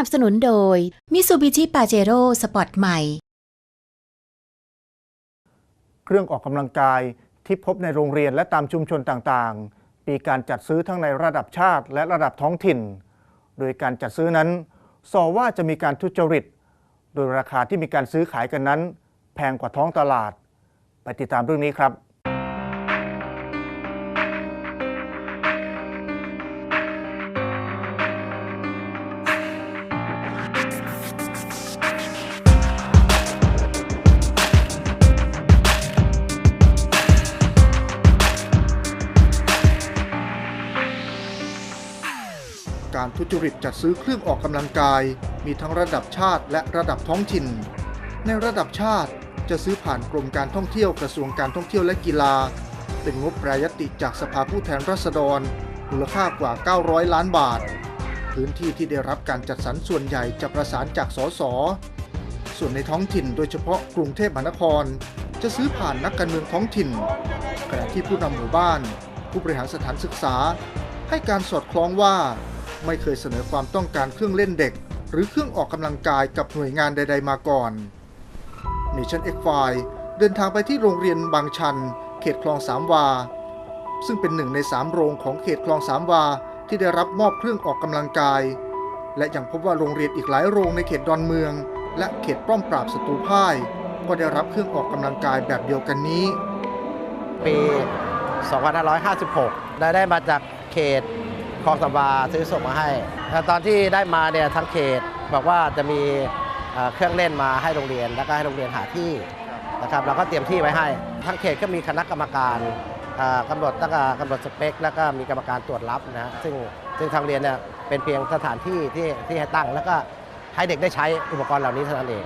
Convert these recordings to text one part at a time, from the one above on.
นับสนุนโดย Mitsubishi Pajero Sport ใหม่ เครื่องออกกำลังกายที่พบในโรงเรียนและตามชุมชนต่างๆ มีการจัดซื้อทั้งในระดับชาติและระดับท้องถิ่น โดยการจัดซื้อนั้นสอว่าจะมีการทุจริต โดยราคาที่มีการซื้อขายกันนั้น แพงกว่าท้องตลาด ไปติดตามเรื่องนี้ครับ ทุจริตจัดซื้อเครื่องออกกำลังกาย มีทั้งระดับชาติและระดับท้องถิ่น ในระดับชาติจะซื้อผ่านกรมการท่องเที่ยวกระทรวงการท่องเที่ยวและกีฬา เป็นงบรายยติจากสภาผู้แทนราษฎร มูลค่ากว่า 900 ล้านบาท พื้นที่ที่ได้รับการจัดสรรส่วนใหญ่จะประสานจากสส ส่วนในท้องถิ่นโดยเฉพาะกรุงเทพมหานคร จะซื้อผ่านนักการเมืองท้องถิ่นขณะที่ผู้นำหมู่บ้าน ผู้บริหารสถานศึกษา ให้การสอดคล้องว่า ไม่เคยเสนอความต้องการเครื่องเล่นเด็ก หรือเครื่องออกกำลังกายกับหน่วยงานใด ๆ มาก่อน Nation X File เดินทางไปที่โรงเรียนบางชัน เขตคลองสามวา ซึ่งเป็นหนึ่งในสามโรงของเขตคลองสามวา ที่ได้รับมอบเครื่องออกกำลังกาย และยังพบว่าโรงเรียนอีกหลายโรงในเขตดอนเมือง และเขตป้อมปราบศัตรูพ่ายก็ได้รับเครื่องออกกำลังกายแบบเดียวกันนี้ ปี 2556 ได้ได้มาจากเขต คลองสำวาซื้อส่งมาให้ ตอนที่ได้มาเนี่ยทางเขตบอกว่าจะมีเครื่องเล่นมาให้โรงเรียน แล้วก็ให้โรงเรียนหาที่นะครับเราก็เตรียมที่ไว้ให้ทางเขตก็มีคณะกรรมการเอ่อกำหนดตั้งแต่กำหนดสเปค แล้วก็มีกรรมการตรวจรับนะซึ่งซึ่งทางเรียนเนี่ยเป็นเพียงสถานที่ที่ที่ให้ตั้ง แล้วก็ให้เด็กได้ใช้อุปกรณ์เหล่านี้เท่านั้นเอง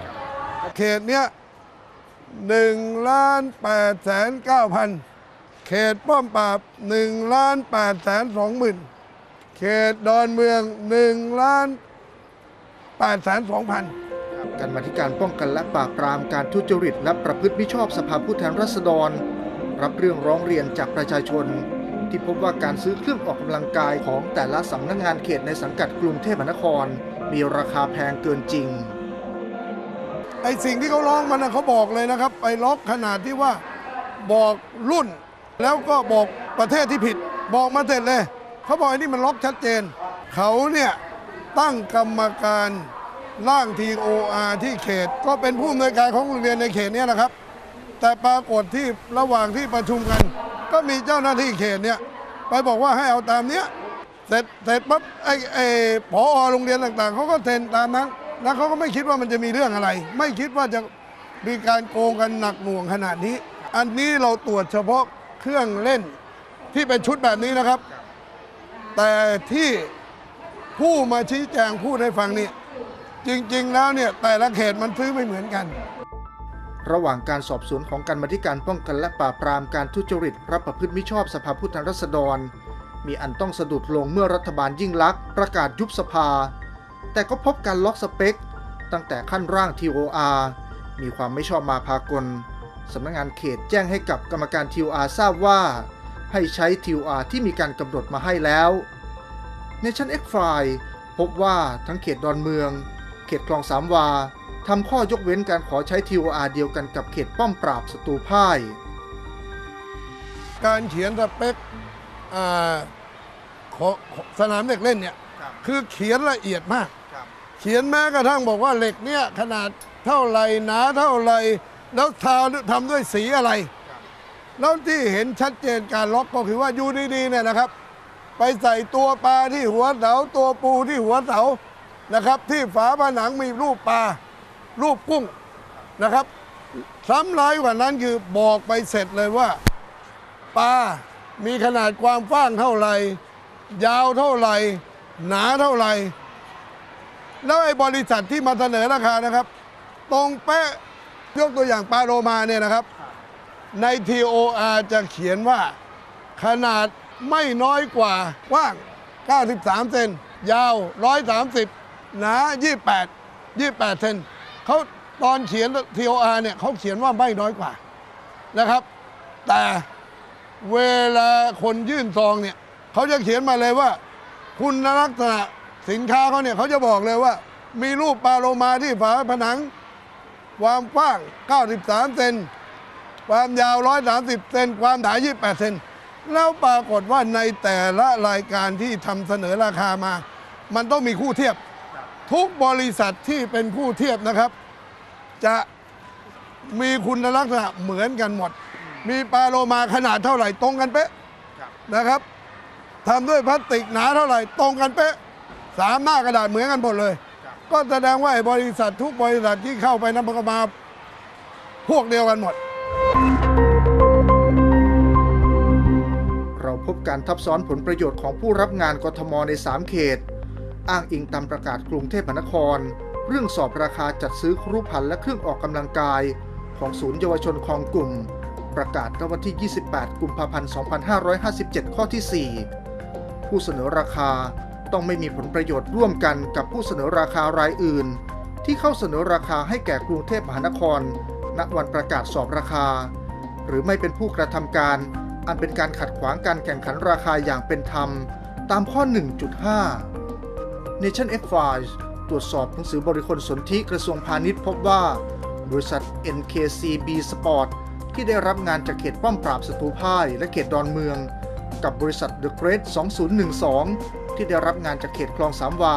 เขตเนี้ยหนึ่งล้านแปดแสนเก้าพันเขตป้อมปราบหนึ่งล้านแปดแสนสองหมื่น เขตดอนเมืองหนึ่งล้านแปดแสนสองพันการมาธิการป้องกันและปราบปรามการทุจริตและประพฤติมิชอบสภาผู้แทนราษฎร รับเรื่องร้องเรียนจากประชาชน ที่พบว่าการซื้อเครื่องออกกำลังกายของแต่ละสำนักงานเขตในสังกัดกรุงเทพมหานคร มีราคาแพงเกินจริงไอสิ่งที่เขาร้องมันนะเขาบอกเลยนะครับ ไปล็อกขนาดที่ว่าบอกรุ่น แล้วก็บอกประเทศที่ผิด บอกมาเสร็จเลย เขาบอกไอ้นี่มันล็อกชัดเจน เขาเนี่ยตั้งกรรมการร่าง TOR ที่เขต ก็เป็นผู้อำนวยการของโรงเรียนในเขตเนี้แหละครับ แต่ปรากฏที่ระหว่างที่ประชุมกัน ก็มีเจ้าหน้าที่เขตเนี่ยไปบอกว่าให้เอาตามเนี้ยเสร็จเสร็จปั๊บไอ้ไอ้ผอโรงเรียนต่างๆเขาก็เซ็นตามนั้นแล้วเขาก็ไม่คิดว่ามันจะมีเรื่องอะไร ไม่คิดว่าจะมีการโกงกันหนักหน่วงขนาดนี้ อันนี้เราตรวจเฉพาะเครื่องเล่นที่เป็นชุดแบบนี้นะครับ แต่ที่ผู้มาชี้แจงพูดให้ฟังนี่จริง ๆ แล้วเนี่ยแต่ละเขตมันซื้อไม่เหมือนกัน ระหว่างการสอบสวนของการมาธิการป้องกันและปราบปรามการทุจริตรับประพฤติมิชอบสภาผู้แทนราษฎร มีอันต้องสะดุดลงเมื่อรัฐบาลยิ่งลักษณ์ประกาศยุบสภา แต่ก็พบการล็อกสเปค ตั้งแต่ขั้นร่าง TOR มีความไม่ชอบมาพากลสำนักงานเขตแจ้งให้กับกรรมการ TOR ทราบว่า ให้ใช้ TOR ที่มีการกำหนดมาให้แล้วในชั้น X File พบว่าทั้งเขตดอนเมือง เขตคลองสามวาทำข้อยกเว้นการขอใช้ TOR เดียวกันกับเขตป้อมปราบศัตรูพ่าย การเขียนสเปคอ่าของของสนามเด็กเล่นเนี่ยครับ คือเขียนละเอียดมาก ครับเขียนแม้กระทั่งบอกว่าเหล็กเนี่ยขนาดเท่าไหรหนาเท่าไหรแล้วทาทำด้วยสีอะไร แล้วที่เห็นชัดเจนการล็อกก็คือว่าอยู่ดีๆเนี่ยนะครับ ไปใส่ตัวปลาที่หัวเสาตัวปูที่หัวเสานะครับ ที่ฝาผนังมีรูปปลารูปกุ้งนะครับซ้ำร้ายกว่านั้นคือบอกไปเสร็จเลยว่าปลามีขนาดความกว้างเท่าไหร่ ยาวเท่าไหร่ หนาเท่าไหร่ แล้วไอ้บริษัทที่มาเสนอราคานะครับ ตรงเป๊ะยกตัวอย่างปลาโลมาเนี่ยนะครับ ใน TOR จะเขียนว่า ขนาดไม่น้อยกว่ากว้าง 93 เซน ยาว 130 หนา 28 28 เซนเขาตอนเขียน TOR เนี่ยเขาเขียนว่าไม่น้อยกว่านะครับ แต่เวลาคนยื่นซองเนี่ยเขาจะเขียนมาเลยว่า คุณลักษณะสินค้าเขาเนี่ยเขาจะบอกเลยว่า มีรูปปลาโลมาที่ฝาผนัง ความกว้าง 93 เซน ความยาว 130 เซนความหนา 28 เซนแล้วปรากฏว่าในแต่ละรายการที่ทำเสนอราคามา มันต้องมีคู่เทียบ ทุกบริษัทที่เป็นคู่เทียบนะครับ จะมีคุณลักษณะเหมือนกันหมด มีปลาโลมาขนาดเท่าไหร่ตรงกันเป๊ะนะครับทำด้วยพลาสติกหนาเท่าไหร่ตรงกันเป๊ะสามหน้ากระดาษเหมือนกันหมดเลย ก็แสดงว่าไอ้บริษัททุกบริษัทที่เข้าไปนั้นมันก็มาพวกเดียวกันหมด การทับซ้อนผลประโยชน์ของผู้รับงานกทมใน 3 เขต อ้างอิงตามประกาศกรุงเทพมหานคร เรื่องสอบราคาจัดซื้อครุภัณฑ์และเครื่องออกกำลังกาย ของศูนย์เยาวชนคลองกลุ่ม ประกาศวันที่ 28 กุมภาพันธ์ 2557 ข้อที่ 4 ผู้เสนอราคาต้องไม่มีผลประโยชน์ร่วมกันกับผู้เสนอราคารายอื่น ที่เข้าเสนอราคาให้แก่กรุงเทพมหานคร ณวันประกาศสอบราคา หรือไม่เป็นผู้กระทำการ อันเป็นการขัดขวางการแข่งขันราคาอย่างเป็นธรรม ตามข้อ 1.5 Nation X Files ตรวจสอบหนังสือบริคลสนธิกระทรวงพาณิชย์พบว่า บริษัท NKCB Sport ที่ได้รับงานจากเขตป้อมปราบศัตรูพ่ายและเขตดอนเมือง กับบริษัท The Great 2012 ที่ได้รับงานจากเขตคลองสามวา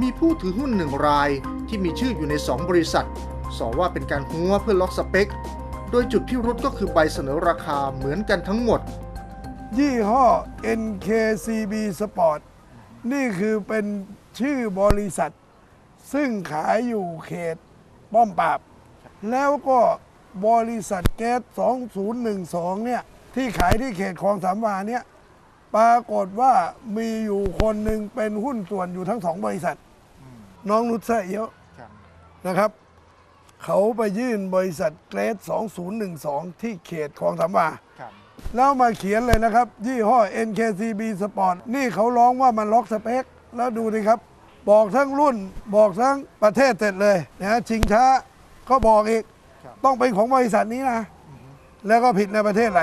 มีผู้ถือหุ้นหนึ่งรายที่มีชื่ออยู่ใน 2 บริษัทสอว่าเป็นการหัวเพื่อล็อกสเปค โดยจุดพิรุธก็คือใบเสนอราคาเหมือนกันทั้งหมด ยี่ห้อ NKCB Sport นี่คือเป็นชื่อบริษัท ซึ่งขายอยู่เขตป้อมปราบ แล้วก็บริษัทแก๊ส 2012 เนี่ย ที่ขายที่เขตคลองสามวาเนี่ย ปรากฏว่ามีอยู่คนหนึ่งเป็นหุ้นส่วนอยู่ทั้งสองบริษัท น้องนุชเซเยอะนะครับ เขาไปยื่นบริษัทเกรด2012 ที่เขตคลองสามวาแล้วมาเขียนเลยนะครับ ยี่ห้อ NKCB Sport นี่เขาร้องว่ามันล็อกสเปค แล้วดูดิครับ บอกทั้งรุ่นบอกทั้งประเทศเสร็จเลยนะฮะชิงช้าก็บอกอีกต้องเป็นของบริษัทนี้นะ แล้วก็ผิดในประเทศอะไร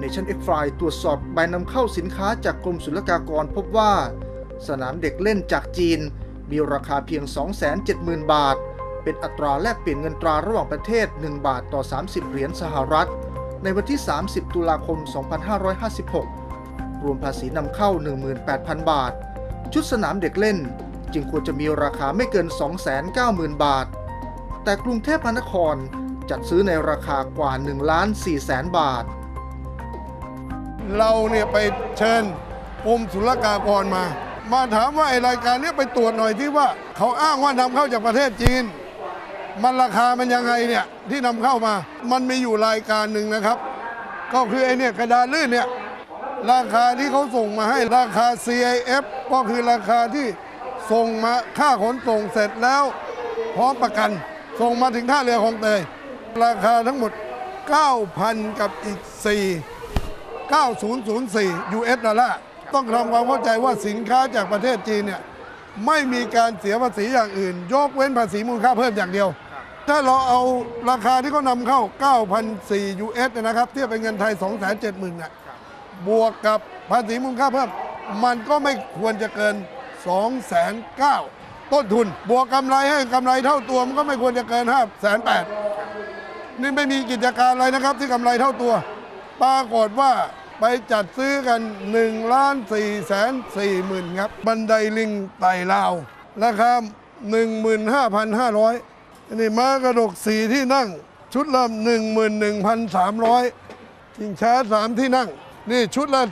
Nation X File ตรวจสอบใบนำเข้าสินค้าจากกรมศุลกากรพบว่า สนามเด็กเล่นจากจีน มีราคาเพียง 270,000 บาท เป็นอัตราแลกเปลี่ยนเงินตราระหว่างประเทศ 1 บาทต่อ 30 เหรียญสหรัฐ ในวันที่ 30 ตุลาคม 2556 รวมภาษีนำเข้า 18,000 บาท ชุดสนามเด็กเล่น จึงควรจะมีราคาไม่เกิน 290,000 บาท แต่กรุงเทพมหานครจัดซื้อในราคากว่า1ล้าน4แสนบาท เราเนี่ยไปเชิญกรมศุลกากรมา มาถามว่าไอรายการนี้ไปตรวจหน่อยที่ว่า เขาอ้างว่านำเข้าจากประเทศจีน มันราคามันยังไงเนี่ยที่นำเข้ามา มันมีอยู่รายการหนึ่งนะครับ ก็คือไอเนี่ยกระดาษลื่นเนี่ยราคาที่เขาส่งมาให้ราคา CIF ก็คือราคาที่ส่งมาค่าขนส่งเสร็จแล้ว พร้อมประกัน ส่งมาถึงท่าเรือคลองเตย ราคาทั้งหมด 9,000 กับอีก 4 9004 US ดอลลาร์ต้องทำความเข้าใจว่าสินค้าจากประเทศจีนเนี่ยไม่มีการเสียภาษีอย่างอื่น ยกเว้นภาษีมูลค่าเพิ่มอย่างเดียว ถ้าเราเอาราคาที่เขานำเข้า 9,004 US เนยนะครับ เทียบเป็นเงินไทย 270,000น่ะบวกกับภาษีมูลค่าเพิ่ม มันก็ไม่ควรจะเกิน 209,000ต้นทุน บวกกำไรให้กำไรเท่าตัว มันก็ไม่ควรจะเกิน5,800นี่ไม่มีกิจการอะไรนะครับที่กำไรเท่าตัว ปรากฏว่าไปจัดซื้อกัน1ล้าน4แสน4หมื่นครับ บันไดลิงไต่ลาวราคา15,500 นนี้ม้ากระดกสีที่นั่ง ชุดละ11,300ชิงช้าสามที่นั่ง นี่ชุดละ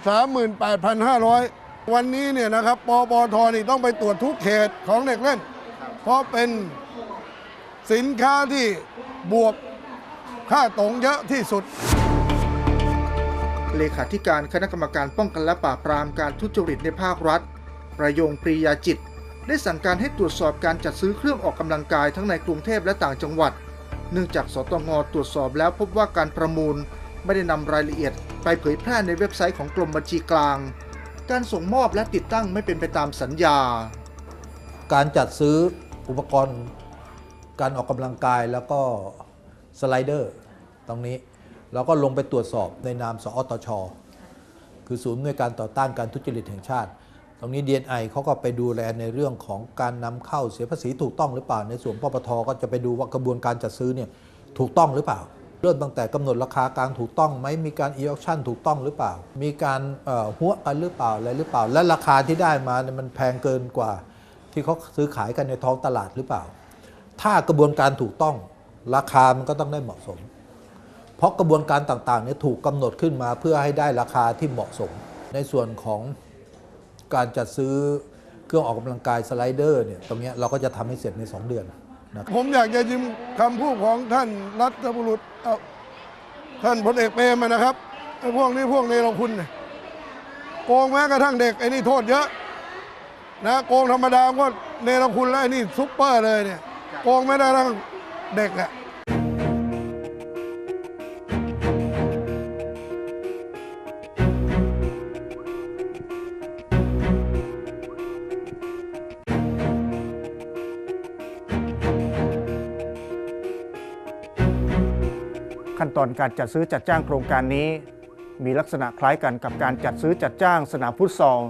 38,500วันนี้เนี่ยนะครับปปทนี่ต้องไปตรวจทุกเขตของเด็กเล่น เพราะเป็นสินค้าที่บวกค่าตรงเยอะที่สุด เลขาธิการคณะกรรมการป้องกันและปราบปรามการทุจริตในภาครัฐ ประยงปรียาจิต ได้สั่งการให้ตรวจสอบการจัดซื้อเครื่องออกกำลังกายทั้งในกรุงเทพและต่างจังหวัด เนื่องจากสตงตรวจสอบแล้วพบว่าการประมูลไม่ได้นำรายละเอียดไปเผยแพร่ในเว็บไซต์ของกรมบัญชีกลาง การส่งมอบและติดตั้งไม่เป็นไปตามสัญญา การจัดซื้ออุปกรณ์ การออกกำลังกายแล้วก็สไลเดอร์ตรงนี้เราก็ลงไปตรวจสอบในนามสอตช คือศูนย์หน่วยการต่อต้านการทุจริตแห่งชาติ รงนี้ DNI เขาก็ไปดูแลในเรื่องของการนำเข้าเสียภาษีถูกต้องหรือเปล่า ในส่วนปปทก็จะไปดูว่ากระบวนการจัดซื้อเนี่ยถูกต้องหรือเปล่า เริ่มตั้งแต่กำหนดราคากลางถูกต้องไหมมีการ e-auction ถูกต้องหรือเปล่า มีการหัวกันหรือเปล่าอะไรหรือเปล่า และราคาที่ได้มาเนี่ยมันแพงเกินกว่า ที่เขาซื้อขายกันในท้องตลาดหรือเปล่า ถ้ากระบวนการถูกต้องราคามันก็ต้องได้เหมาะสม เพราะกระบวนการต่างๆเนี่ยถูกกำหนดขึ้นมาเพื่อให้ได้ราคาที่เหมาะสม ในส่วนของ การจัดซื้อเครื่องออกกำลังกายสไลเดอร์เนี่ยตรงเนี้ยเราก็จะทำให้เสร็จใน 2 เดือนนะครับ ผมอยากจะยืมคำพูดของท่านรัฐบุรุษเอ่อท่านพลเอกเปรมอะนะครับไอ้พวกนี้พวกเนรคุณเนี่ยโกงแม้กระทั่งเด็กไอ้นี่โทษเยอะนะโกงธรรมดาก็เนรคุณแล้วไอ้นี่ซุปเปอร์เลยเนี่ยโกงไม่ได้ทั้งเด็กอะ ขั้นตอนการจัดซื้อจัดจ้างโครงการนี้ มีลักษณะคล้ายกันกับการจัดซื้อจัดจ้างสนามฟุตซอล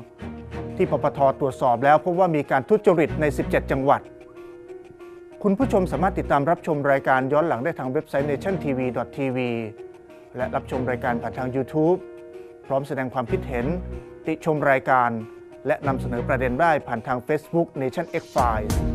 ที่ปปทตรวจสอบแล้วพบว่ามีการทุจริตใน 17 จังหวัด คุณผู้ชมสามารถติดตามรับชมรายการย้อนหลังได้ทางเว็บไซต์ nationtv.tv และรับชมรายการผ่านทาง YouTube พร้อมแสดงความคิดเห็น ติชมรายการ และนำเสนอประเด็นได้ผ่านทาง Facebook Nation X Files